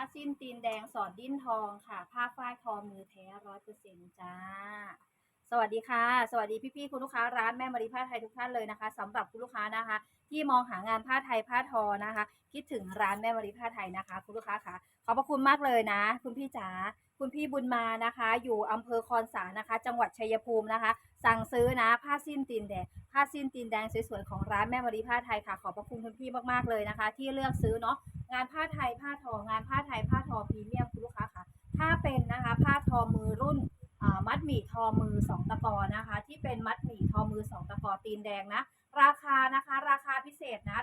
าสิ้นตีนแดงสอดดิ้นทองค่ะ ผ้าฝ้ายทอมือแท้ร้อยเปอร์เซ็นต์จ้า สวัสดีค่ะ สวัสดีพี่ๆคุณลูกค้าร้านแม่มารีผ้าไทยทุกท่านเลยนะคะสำหรับคุณลูกค้านะคะ ที่มองหางานผ้าไทยผ้าทอนะคะ คิดถึงร้านแม่มารีผ้าไทยนะคะ คุณลูกค้าค่ะ อบพระคุณมากเลยนะ คุณพี่จ๋าคุณพี่บุญมานะคะ อยู่อำเภอคอนสารนะคะ จังหวัดชัยภูมินะคะ สั่งซื้อนะผ้าสิ้นตีนแดงผ้าสิ้นตีนแดงสวยๆของร้านแม่มารีผ้าไทยค่ะ ขอบพระคุณคุณพี่มากๆเลยนะคะ ที่เลือกซื้อเนาะงานผ้าไทยผ้าทองานผ้าไทยผ้าทอพรีเมียมคุณลูกค้าค่ะ ถ้าเป็นนะคะผ้าทอมือรุ่นมัดหมี่ทอมือสองตะกอนะคะ ที่เป็นมัดหมี่ทอมือสองตะกอตีนแดงนะ ราคานะคะ ราคาพิเศษนะ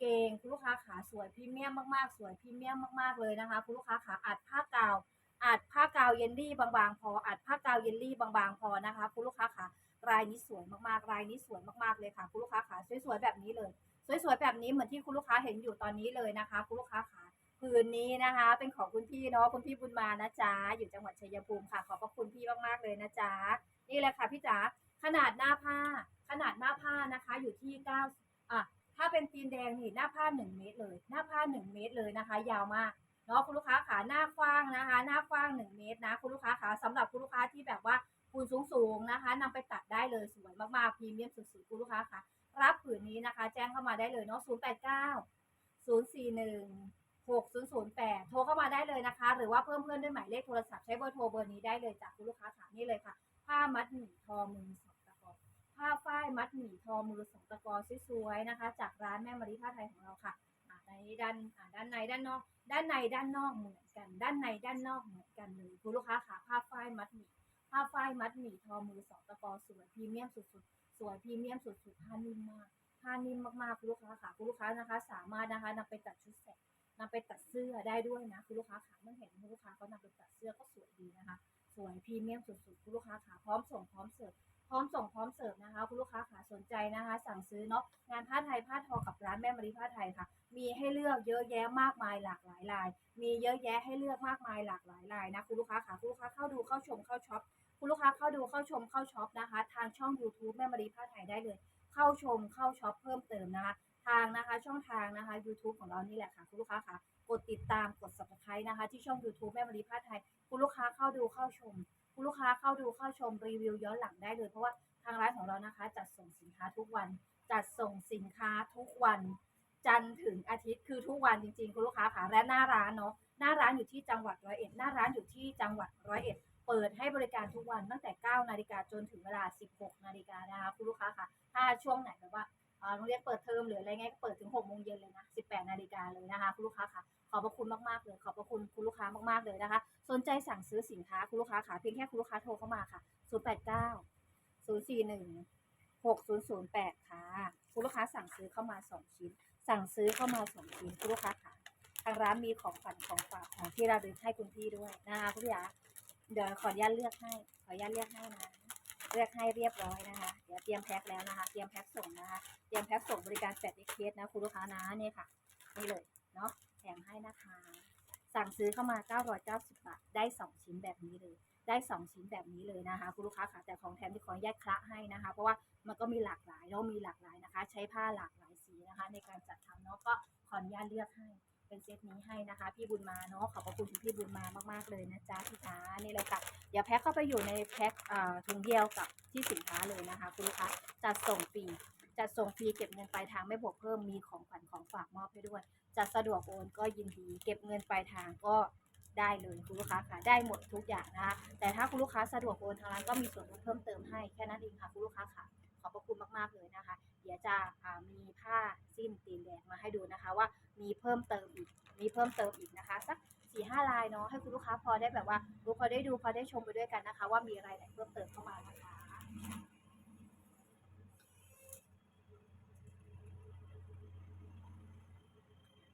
เกง คุณลูกค้าขาสวยพรีเมียมมากๆ สวยพรีเมียมมากๆเลยนะคะ คุณลูกค้าขาอัดผ้ากาวอัดผ้ากาวเยลลี่บางๆ พออัดผ้ากาวเยลลี่บางๆ พอนะคะ คุณลูกค้าขารายนี้สวยมากๆ รายนี้สวยมากๆเลยค่ะ คุณลูกค้าขาสวยๆแบบนี้เลย สวยๆแบบนี้เหมือนที่คุณลูกค้าเห็นอยู่ตอนนี้เลยนะคะ คุณลูกค้าขาผืนนี้นะคะ เป็นของคุณพี่เนาะคุณพี่บุญมานะจ๊ะอยู่จังหวัดชัยภูมิค่ะ ขอบพระคุณพี่มากๆเลยนะจ๊ะนี่เลยค่ะพี่จ๋าขนาดหน้าผ้า ขนาดหน้าผ้านะคะ อยู่ที่เก้าอะ ถ้าเป็นตีนแดงนี่หน้าผ้าหนึ่งเมตรเลย หน้าผ้าหนึ่งเมตรเลยนะคะ ยาวมากเนาะคุณลูกค้าขาหน้ากว้างนะคะ หน้ากว้างหนึ่งเมตรนะคุณลูกค้าขาสำหรับคุณลูกค้าที่แบบว่าคูณสูงๆนะคะนำไปตัดได้เลยสวยมากๆพรีเมียมสุดๆคุณลูกค้าค่ะ รับผืนนี้นะคะ แจ้งเข้ามาได้เลยเนาะ0 8 9 0 4 1 6 0 0 8 โทรเข้ามาได้เลยนะคะ หรือว่าเพิ่มเพื่อนด้วยหมายเลขโทรศัพท์ใช้เบอร์โทรเบอร์นี้ได้เลยจากคุณลูกค้าค่ะนี่เลยค่ะ ผ้ามัดหมี่ทอมือสองตะกอ ผ้าฝ้ายมัดหมี่ทอมือสองตะกอสวยๆนะคะ จากร้านแม่มารีผ้าไทยของเราค่ะในด้านด้านในด้านนอก ด้านในด้านนอกเหมือนกัน ด้านในด้านนอกเหมือนกันเลยคุณลูกค้าค่ะผ้าฝ้ายมัดหมี่ผ้าฝ้ายมัดหมี่ทอมือสองตะกอสวยพรีเมียมสุดๆสวยพรีเมียมสุดๆผ้านิ่มมากผ้านิ่มมากๆคุณลูกค้าค่ะคุณลูกค้านะคะ สามารถนะคะนำไปตัดชุดแสกนำไปตัดเสื้อได้ด้วยนะคุณลูกค้าค่ะเมื่อเห็นคุณลูกค้าเขานำไปตัดเสื้อก็สวยดีนะคะ สวยพรีเมียมสุดๆคุณลูกค้าค่ะพร้อมส่งพร้อมเสิร์ฟ พร้อมส่งพร้อมเสิร์ฟนะคะ คุณลูกค้าค่ะสนใจนะคะ สั่งซื้อเนาะงานผ้าไทยผ้าทอกับร้านแม่มารีผ้าไทยค่ะ มีให้เลือกเยอะแยะมากมายหลากหลายลาย มีเยอะแยะให้เลือกมากมายหลากหลายลายนะคุณลูกค้าค่ะคุณลูกค้าเข้าดูเข้าชมเข้าช็อปคุณลูกค้าเข้าดูเข้าชมเข้าช็อปนะคะ ทางช่อง YouTube แม่มารีผ้าไทยได้เลย เข้าชมเข้าช็อปเพิ่มเติมนะคะทางนะคะช่องทางนะคะ YouTube ของเรานี่แหละค่ะคุณลูกค้าค่ะกดติดตามกด subscribe นะคะ ที่ช่อง YouTube แม่มารีผ้าไทย คุณลูกค้าเข้าดูเข้าชม คุณลูกค้าเข้าดูเข้าชมรีวิวย้อนหลังได้เลย เพราะว่าทางร้านของเรานะคะ จัดส่งสินค้าทุกวัน จัดส่งสินค้าทุกวัน จันทร์ถึงอาทิตย์คือทุกวันจริงๆ คุณลูกค้าค่ะและหน้าร้านเนาะหน้าร้านอยู่ที่จังหวัดร้อยเอ็ดหน้าร้านอยู่ที่จังหวัดร้อยเอ็ดเปิดให้บริการทุกวันตั้งแต่ 9 นาฬิกาจนถึงเวลา 16 นาฬิกานะคะคุณลูกค้าค่ะ ถ้าช่วงไหนแบบว่า โรงเรียนเปิดเทอมหรืออะไรเงี้ยก็เปิดถึง6โมงเย็นเลยนะ18นาฬิกาเลยนะคะคุณลูกค้าค่ะขอบพระคุณมากๆเลยขอบพระคุณคุณลูกค้ามากๆเลยนะคะ สนใจสั่งซื้อสินค้าคุณลูกค้าค่ะเพียงแค่คุณลูกค้าโทรเข้ามาค่ะ089 041 6008ค่ะคุณลูกค้าสั่งซื้อเข้ามา2ชิ้น สั่งซื้อเข้ามา2ชิ้นคุณลูกค้าค่ะทางร้านมีของขวัญของฝากของที่ระลึกให้คุณพี่ด้วยนะคะคุณพี่ยาเดี๋ยวขออนุญาตเลือกให้ขออนุญาตเลือกให้นะ เลือกให้เรียบร้อยนะคะ เดี๋ยวเตรียมแพ็คแล้วนะคะ เตรียมแพ็คส่งนะคะ เตรียมแพ็คส่งบริการแฟดเอ็กเพสนะคุณลูกค้านะนี่ค่ะ นี่เลยเนาะแถมให้นะคะ สั่งซื้อเข้ามา 990 บาท ได้ 2 ชิ้นแบบนี้เลย ได้ 2 ชิ้นแบบนี้เลยนะคะ คุณลูกค้าค่ะแต่ของแถมที่ขออนุญาตคละให้นะคะ เพราะว่ามันก็มีหลากหลายเนามีหลากหลายนะคะ ใช้ผ้าหลากหลายสีนะคะ ในการจัดทำเนาะก็ขออนุญาตเลือกให้ เป็นเซตนี้ให้นะคะ พี่บุญมาเนาะขอบพระคุณพี่บุญมามากๆเลยนะจ๊ะพี่จ๋านี่เลยค่ะเดี๋ยวแพ็คเข้าไปอยู่ในแพ็คถุงเดียวกับที่สินค้าเลยนะคะ คุณลูกค้าจัดส่งฟรีจัดส่งฟรีเก็บเงินปลายทางไม่บวกเพิ่มมีของขวัญของฝากมอบให้ด้วยจะสะดวกโอนก็ยินดี เก็บเงินปลายทางก็ได้เลยคุณลูกค้าค่ะได้หมดทุกอย่างนะคะแต่ถ้าคุณลูกค้าสะดวกโอนทางร้านก็มีส่วนลดเพิ่มเติมให้แค่นั้นเองค่ะคุณลูกค้าค่ะ ขอบพระคุณมากๆเลยนะคะ เดี๋ยวจะมีผ้าสิ้นตีนแดงมาให้ดูนะคะว่ามีเพิ่มเติมอีกมีเพิ่มเติมอีกนะคะสักสี่ห้าลายเนาะให้คุณลูกค้าพอได้แบบว่ารู้พอได้ดูพอได้ชมไปด้วยกันนะคะ ว่ามีอะไรไหนเพิ่มเติมเข้ามานะคะ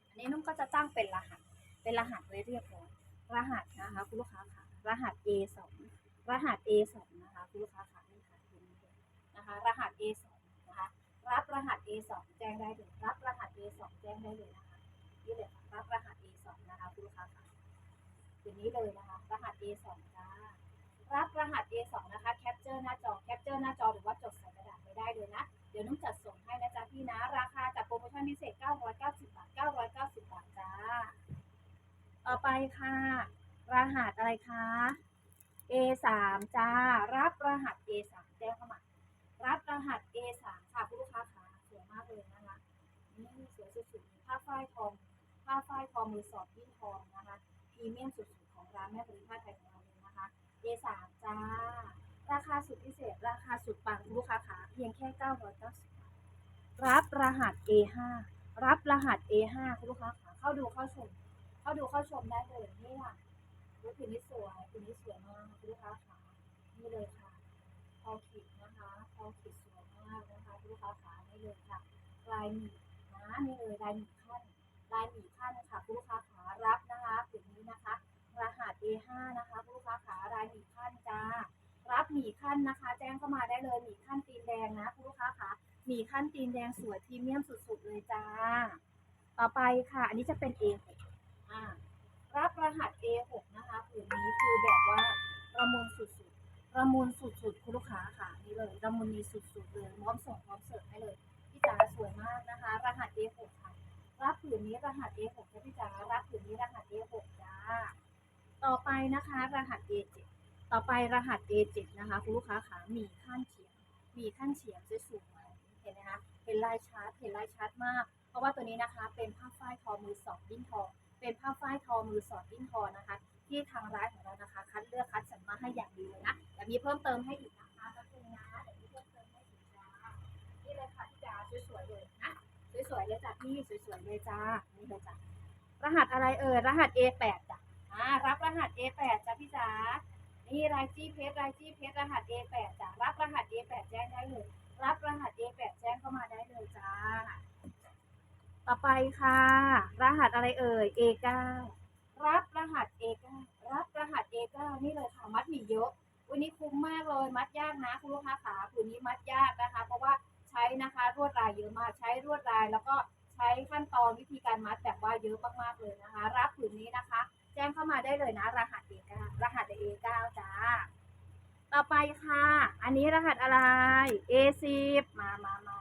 อันนี้นุ่มก็จะตั้งเป็นรหัสเป็นรหัสไว้เรียบร้อยรหัสนะคะคุณลูกค้าค่ะรหัส A2 รหัส A2 นะคะคุณลูกค้าค่ะนี่ค่ะตรงนี้เลย นะคะ รหัส A2 นะคะ รับรหัส A2 แจ้งได้เลยรับรหัส A2 แจ้งได้เลยนะคะนี่เลยค่ะรับรหัส A2 นะคะคุณลูกค้าค่ะตัวนี้เลยนะคะ รหัส A2 จ้ารับรหัส A2 นะคะแคปเจอร์หน้าจอแคปเจอร์หน้าจอหรือว่าจดใส่กระดาษไปได้เลยนะ เดี๋ยวนุ่มจัดส่งให้นะจ๊ะพี่นะ ราคาจากโปรโมชั่นพิเศษ 990 บาท 990 บาทจ้า ต่อไปค่ะ รหัสอะไรคะ A3 จ้า รับรหัส A3 แจ้งเข้ามา รับรหัส A3 ค่ะผู้ลูกค้าขาสวยมากเลยนะคะนี่สวยสุดๆผ้าฝ้ายทองผ้าฝ้ายทองมือสอดที่ทองนะคะพรีเมียมสุดๆของร้านแม่บริภาไทยของเราเลยนะคะ A3 จ้า ราคาสุดพิเศษ ราคาสุดปังคุณลูกค้าขาเพียงแค่990บาทรับรหัส A5 รับรหัส A5 คุณลูกค้าขาเข้าดูเข้าชม เข้าดูเข้าชมได้เลยนี่ค่ะรูปผืนนี้สวยผืนนี้สวยมากคุณลูกค้าขานี่เลยค่ะพอขีดนะคะ พอขีดสวยมากนะคะคุณลูกค้าขานี่เลยค่ะลายหมีนะนี่เลยลายหมีขั้นลายหมีขั้นค่ะลูกค้าขารับนะคะผืนนี้นะคะ รหัส A5 นะคะคุณลูกค้าขาลายหมีขั้นจ้ารับหมีขั้นนะคะ แจ้งเข้ามาได้เลยหมีขั้นตีนแดงนะคุณลูกค้าขาหมีขั้นตีนแดงสวยพรีเมียมสุดๆเลยจ้า ต่อไปค่ะ อันนี้จะเป็น A6 อ่ารับรหัส A6 นะคะผืนนี้คือแบบว่าประมูลสุดๆ ประมูลสุดๆคุณลูกค้าค่ะนี่เลยประมูลนี้สุดๆเลยพร้อมส่งพร้อมเสิร์ฟให้เลยพี่จ๋าสวยมากนะคะ รหัส A6 ค่ะรับผืนนี้รหัส A6 จ้ะพี่จ๋ารับผืนนี้รหัส A6 จ้าต่อไปนะคะรหัส A7 ต่อไปรหัส A7 นะคะคุณลูกค้าขามีขั้นเฉียง มีขั้นเฉียงสวยๆเห็นไหมคะเห็นลายชาร์ตเห็นลายชาร์ตมาก เพราะว่าตัวนี้นะคะ เป็นผ้าฝ้ายทอมือสองดิ้นทอง เป็นผ้าฝ้ายทอมือสอดดิ้นทอนะคะ ที่ทางร้านของเรานะคะ คัดเลือกคัดสรรมาให้อย่าง ยนะแต่มีเพิ่มเติมให้อีกนะคะก็คือนะเดี๋ยวมีเพิ่มเติมให้อีกจ้านี่เลยค่ะพี่จ๋าสวยๆเลยนะสวยๆเลยจ้ะพี่สวยๆเลยจ้านี่เลยจ้ะรหัสอะไรเอ่ยรหัส A8 จ้ะอ่ารับรหัส A8 จ้ะพี่จ๋านี่รายจี้เพชรายจี้เพชรหัส A8 จ้ะรับรหัส A8 แจ้งได้เลยรับรหัส A8 แจ้งเข้ามาได้เลยจ้า ต่อไปค่ะ รหัสอะไรเอ่ย A9 รับรหัส A9 รับรหัส A9 นี่เลยค่ะมัดหมีเยอะ วันนี้คุ้มมากเลยมัดยากนะคุณลูกค้าขาผืนนี้มัดยากนะคะ เพราะว่าใช้นะคะรวดลายเยอะมากใช้รวดลายแล้วก็ใช้ขั้นตอนวิธีการมัดแบบว่าเยอะมากๆเลยนะคะ รับผืนนี้นะคะ แจ้งเข้ามาได้เลยนะ รหัส A9 รหัส A9 จ้าต่อไปค่ะ อันนี้รหัสอะไร A10 มามามา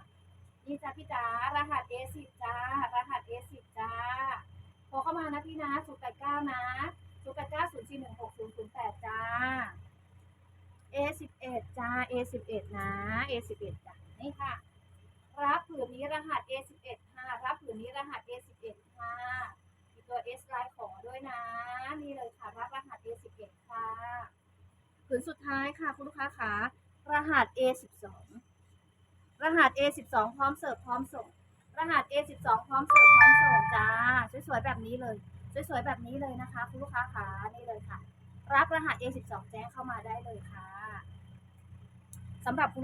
นี่จ้าพี่จ๋ารหัส A10 จ้ารหัส A10 จ้าโทรเข้ามานะพี่นะ0 8 9นะ0 8 9 0 4 1 6 0 0 8จ้า A11 จ้า A11 นะ A11 จ้ะนี่ค่ะ รับผืนนี้รหัส A11 ค่ะ รับผืนนี้รหัส A11 ค่ะมีตัว S ลายขอด้วยนะ นี่เลยค่ะ รับรหัส A11 ค่ะผืนสุดท้ายค่ะ คุณลูกค้าขารหัส A12 รหัส A12 พร้อมเสิร์ฟพร้อมส่ง รหัส A12 พร้อมเสิร์ฟพร้อมส่งจ้า สวยๆแบบนี้เลย สวยๆแบบนี้เลยนะคะ คุณลูกค้าขานี่เลยค่ะ รับรหัส A12 แจ้งเข้ามาได้เลยค่ะสำหรับคุณ